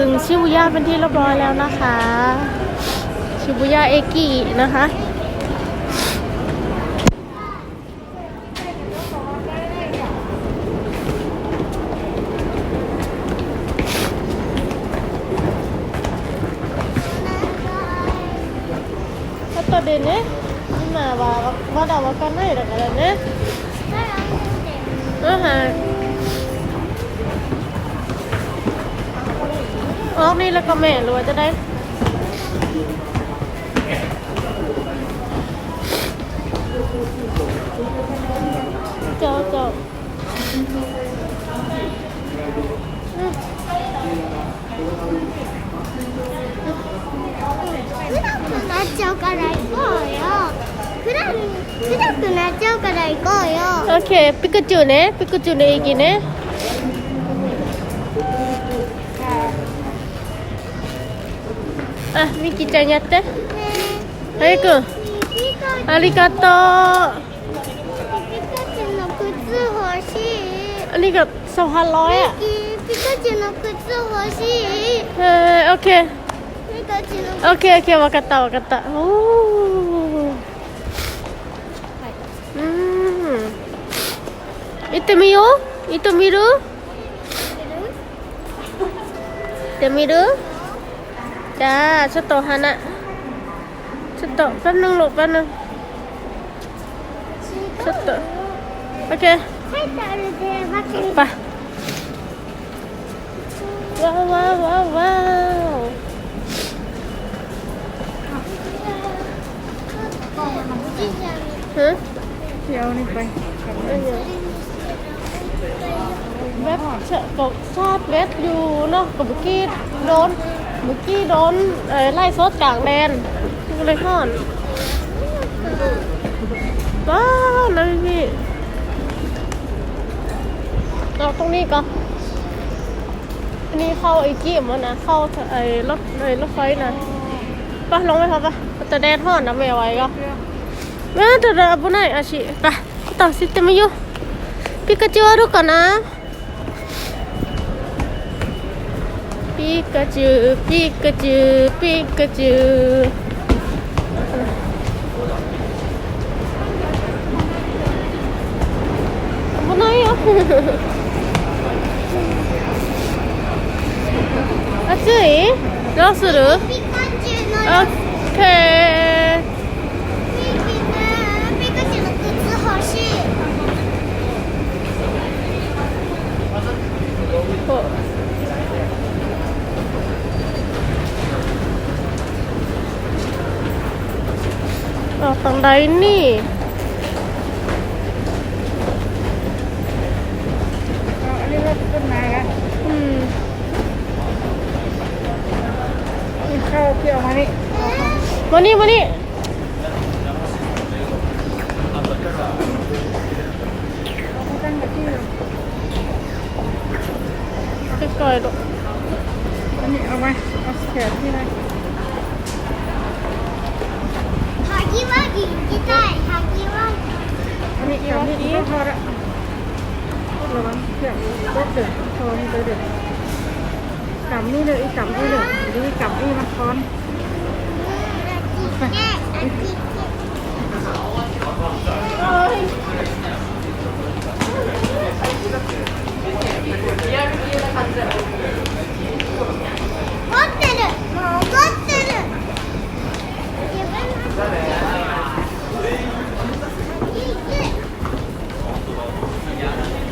ถึงชิบุย่าเป็นที่เรียบร้อยแล้วนะคะ ชิบุย่าเอกินะคะ あとでね、今はまだわかんないだからね。うんはい。 ออกนี่แล้วก็แม่รู้ว่าจะได้ เจ้าเจ้าอืม 暗くなっちゃうから行こうよ暗暗くなっちゃうから行こうよ โอเค ปิกาจูねปิกาจูねอีกね あ、ミキちゃんやって。ねはやくん、ピカありがとう。ピカチュウの靴欲しいありがとう。そう、ハローや。ピカチュウの靴欲しいえー、オッケー。ピカチュウのオッケーオッケー、わかったわかった。おー。うーん。行ってみよう行ってみる行ってみる จ้าชุดโตฮานะชุดโตแป๊บนึงลูกแป๊บนึงชุดโตโอเคไปว้าวว้าวว้าวว้ฮะเดี๋ยวนี่ไปเว็บเฉะตซาดเว็บอยู่เนาะกับกี้โดน เมื่อกี้โดนไล่ซดจากแดนเลยห่อนว้าเลยพี่เราตรงนี้ก็อันนี้เข้าไอ้กี้มันนะเข้าไอ้รถไอ้รถไฟนะไปลงไหมครับปะแต่แดนห่อนนะไม่ไหวก็แม่แต่เราบุได้อาชิพปะต่อสิจะไมอยู่พี่กรจิวารุก่อนนะ ピカチュウ、ピカチュウ、ピカチュウ。危ないよ。暑い？どうする？オッケー。 ออกทางใดนี่เอาอันนี้รถต้นไม้ละอืมนี่เข้าเที่ยวมานี่มานี่มานี่เขาตั้งกับที่ใกล้ๆลูกอันนี้เอาไว้เอาแขนที่ไหน อันนี้เอานี่ก็พอละระวังเที่ยวรถเดือดคอนเดือดกลับนี่เลยอีกกำนี่เลยหรืออีกจับนี่มาคอนไป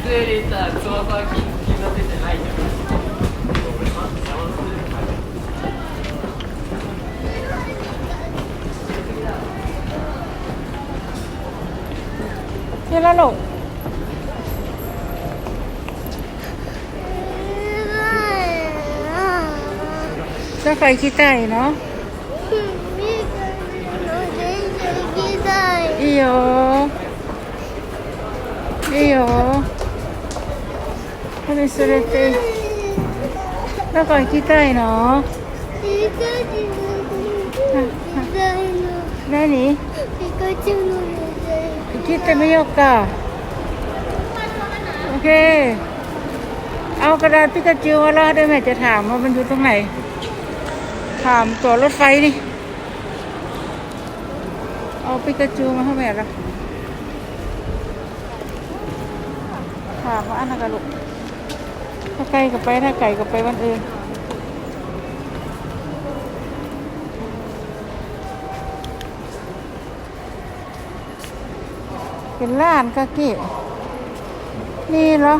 通よりさ翼は金のないじゃんやらろう。どこ行きたいの？いいよいいよこれすれてどこ行きたいのピカチュウのデザインの何ピカチュウのデザイン行ってみようか โอเค เอา กระดาษปิกาจูมาแล้วได้ไหมจะถามว่ามันอยู่ตรงไหน ถามตัวรถไฟนี่ เอาปิกาจูมาให้แม่ละถามว่าอันนั้นกันลูก ถ้าไกลก็ไปถ้าไก่ก็ไปวันอื่นเป็นล้านก็กี่นี่เหรอ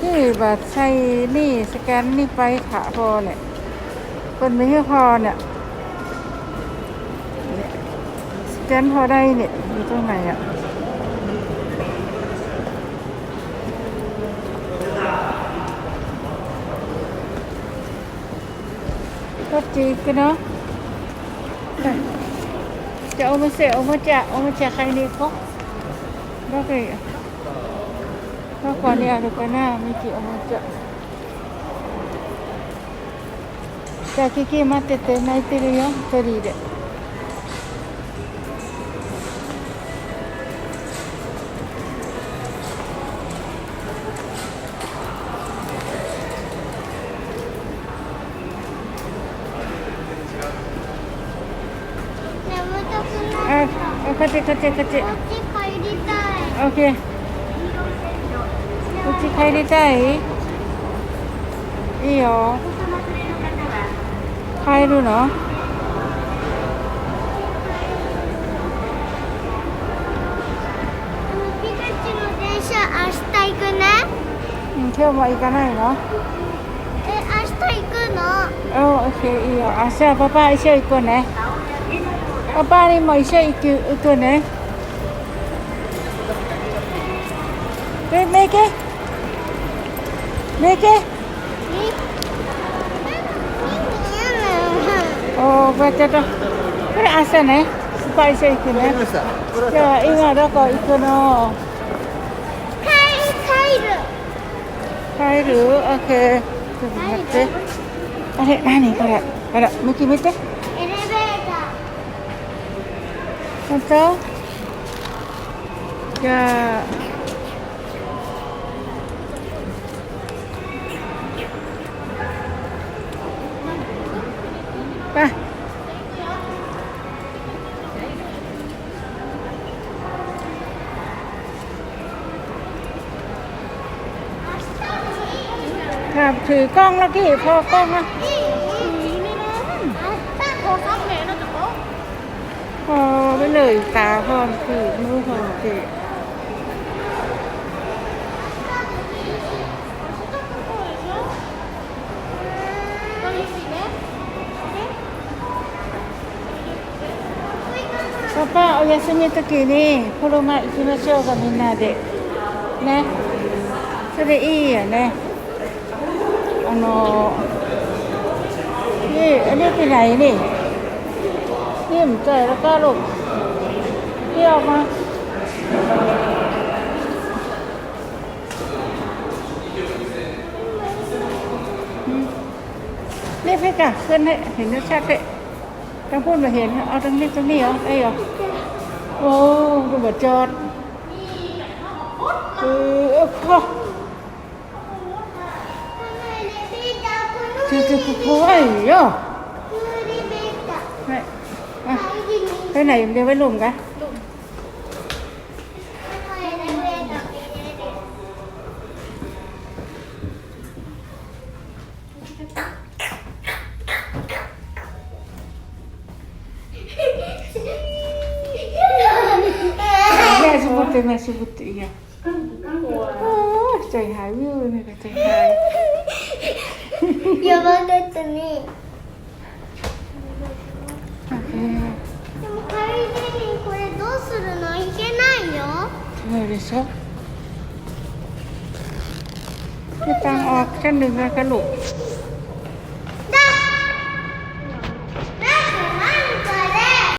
ที่บัตรใช้นี่สแกนนี่ไปขาพอเนี่ยคนไม่ให้พอเนี่ยเนี่ยสแกนพอได้เนี่ยอยู่ตรงไหนอะ 中行くの、うん、じゃあお店おもちゃおもちゃ買いに行こう。どこよどこにあるかな？ミキおもちゃ。じゃあキキ待ってて泣いてるよ。鳥で。こっち、こっち、こっち。こっち帰りたいオッケー。こっち帰りたい？いいよ。帰るの？明日行くねうん、今日も行かないの？え明日行くの？おオッケー、いいよ。明日はパパ一緒行こうね。パパにも一緒に行く行くねでメイケメイケおおこれちょっとこれ朝ねスパイス行くねじゃあ今どこ行くの帰る帰る帰る ?OK ちょっと待ってあれ何これほら向き見て,て Control. Yeah. Dạ. Ba. Thả thử con nó cái gì phô con. เลยตาพอคือมือพอคือ パパお休みの時に車行きましょうかみんなでねそれいいよねあのนี่อันนี้ไปไหนนี่นี่มใจแล้วก็ลูก เที่ยวมาอืมนี่พี่กะขึ้นให้เห็นชัดๆเลย ต้องพูดมาเห็น เอาตรงนี้ตรงนี้เหรอไอ้เหรอ โอ้ดูบจอดคือเออพ่อคือคือคือคือไอ้เหรอไปอ่ะไปไหนเดี๋ยวไปหลุมกัน แม่สมบูรณ์แม่สมบูรณ์อีกอ่ะโอ้ใจหายวิวเลยแม่ก็ใจหาย やばかったね。 โอเค でも帰りにこれどうするのいけないよ。そうでしょไม่ตังออกแค่หนึ่งแล้วกันลูก